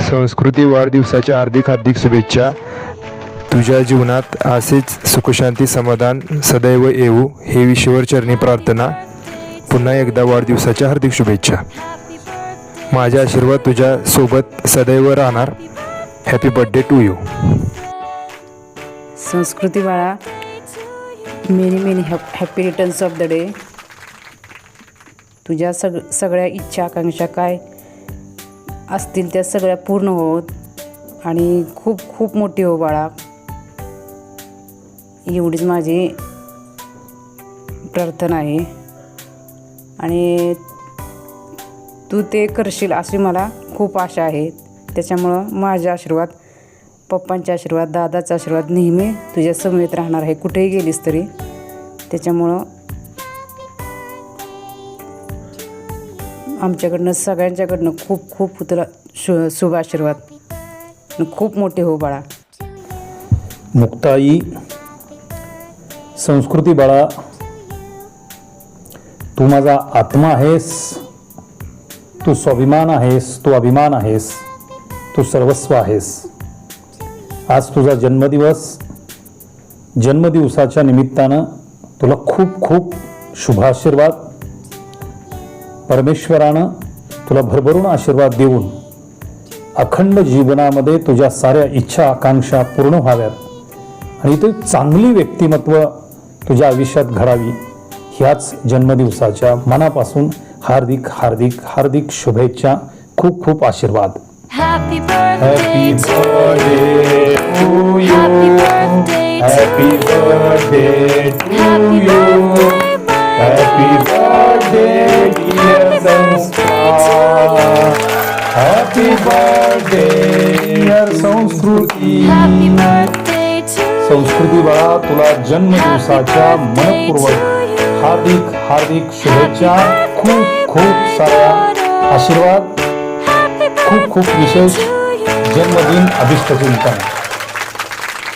संस्कृती वाढदिवसाच्या हार्दिक हार्दिक शुभेच्छा. तुझ्या जीवनात असेच सुखशांती समाधान सदैव येऊ हे विश्वरचरणी प्रार्थना. पुन्हा एकदा वाढदिवसाच्या हार्दिक शुभेच्छा. माझे आशीर्वाद तुझ्या सोबत सदैव राहणार. Happy birthday to you Sanskruti बाळा many many hap happy returns of the day. तुझ्या सग सगळ्या इच्छा आकांक्षा काय? असतील त्या सगळ्या पूर्ण होत. आणि खूप खूप मोठी हो बाळा. एवढीच माझी प्रार्थना आहे. आणि तू ते करशील अशी मला खूप आशा आहे. त्याच्यामुळं माझा आशीर्वाद पप्पांचा आशीर्वाद दादाचा आशीर्वाद नेहमी तुझ्या समेत राहणार आहे. कुठेही गेलीस तरी. त्याच्यामुळं आमच्याकडनं सगळ्यांच्याकडनं खूप खूप तुला शु शुभ आशीर्वाद. खूप मोठे हो बाळा. मुक्ताई संस्कृती बाळा तू माझा आत्मा आहेस तू स्वाभिमान आहेस तू अभिमान आहेस तू सर्वस्व आहेस. आज तुझा जन्मदिवस. जन्मदिवसाच्या निमित्तानं तुला खूप खूप शुभाशीर्वाद परमेश्वरानं तुला भरभरून आशीर्वाद देऊन अखंड जीवनामध्ये तुझ्या साऱ्या इच्छा आकांक्षा पूर्ण व्हाव्यात. आणि तू चांगली व्यक्तिमत्व तुझ्या आयुष्यात घडावी. ह्याच जन्मदिवसाच्या मनापासून हार्दिक हार्दिक हार्दिक शुभेच्छा खूप खूप आशीर्वाद. Happy birthday to you. Happy birthday to you. Happy birthday, dear Sanskar. Happy birthday, dear संस्कृती Happy birthday to संस्कृती बाळा तुला जन्मदिवसाच्या मनपूर्वक हार्दिक हार्दिक शुभेच्छा. खूप खूप साऱ्या आशीर्वाद. खूप खूप विशेष जन्मदिन अभिष्ट चिंतन